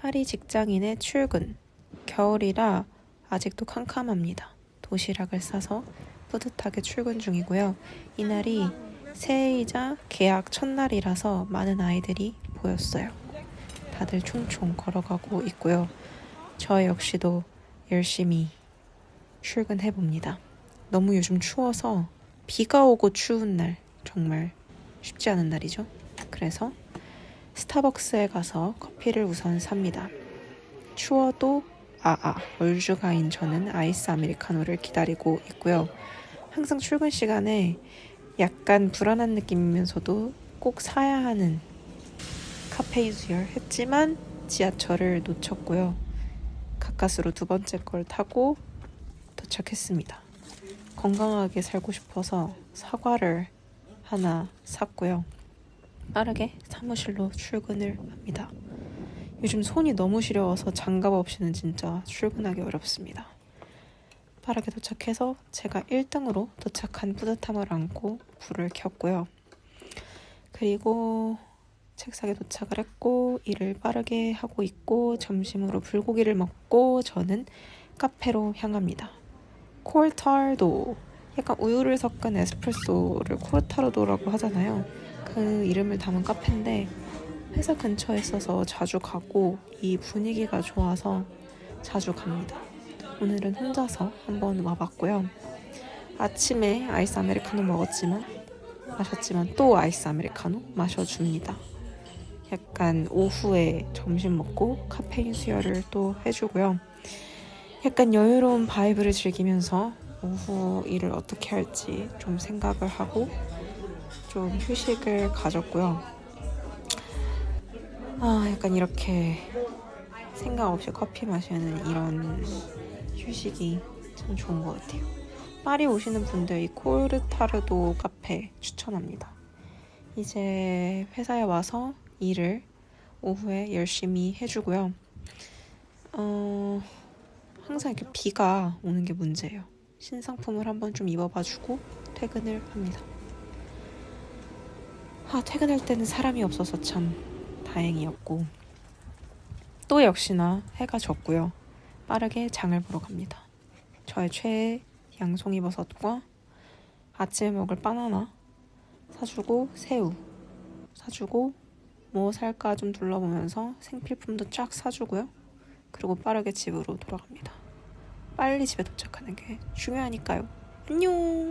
파리 직장인의 출근. 겨울이라 아직도 캄캄합니다. 도시락을 싸서 뿌듯하게 출근 중이고요. 이날이 새해이자 계약 첫날이라서 많은 아이들이 보였어요. 다들 총총 걸어가고 있고요. 저 역시도 열심히 출근해 봅니다. 너무 요즘 추워서 비가 오고 추운 날 정말 쉽지 않은 날이죠. 그래서 스타벅스에 가서 커피를 우선 삽니다. 추워도 아아 얼주가인 저는 아이스 아메리카노를 기다리고 있고요. 항상 출근 시간에 약간 불안한 느낌이면서도 꼭 사야 하는 카페인 수혈 했지만 지하철을 놓쳤고요. 가까스로 두 번째 걸 타고 도착했습니다. 건강하게 살고 싶어서 사과를 하나 샀고요. 빠르게 사무실로 출근을 합니다. 요즘 손이 너무 시려워서 장갑 없이는 진짜 출근하기 어렵습니다. 빠르게 도착해서 제가 1등으로 도착한 뿌듯함을 안고 불을 켰고요. 그리고 책상에 도착을 했고 일을 빠르게 하고 있고 점심으로 불고기를 먹고 저는 카페로 향합니다. 콜타르도 약간 우유를 섞은 에스프레소를 콜타르도라고 하잖아요. 그 이름을 담은 카페인데 회사 근처에 있어서 자주 가고 이 분위기가 좋아서 자주 갑니다. 오늘은 혼자서 한번 와봤고요. 아침에 아이스 아메리카노 먹었지만 마셨지만 또 아이스 아메리카노 마셔줍니다. 약간 오후에 점심 먹고 카페인 수혈을 또 해주고요. 약간 여유로운 바이브를 즐기면서 오후 일을 어떻게 할지 좀 생각을 하고 좀 휴식을 가졌고요. 아, 약간 이렇게 생각 없이 커피 마시는 이런 휴식이 참 좋은 것 같아요. 파리 오시는 분들 이 코르타르도 카페 추천합니다. 이제 회사에 와서 일을 오후에 열심히 해주고요. 어, 항상 이렇게 비가 오는 게 문제예요. 신상품을 한번 좀 입어봐주고 퇴근을 합니다. 아, 퇴근할 때는 사람이 없어서 참 다행이었고 또 역시나 해가 졌고요. 빠르게 장을 보러 갑니다. 저의 최애 양송이 버섯과 아침에 먹을 바나나 사주고 새우 사주고 뭐 살까 좀 둘러보면서 생필품도 쫙 사주고요. 그리고 빠르게 집으로 돌아갑니다. 빨리 집에 도착하는 게 중요하니까요. 안녕!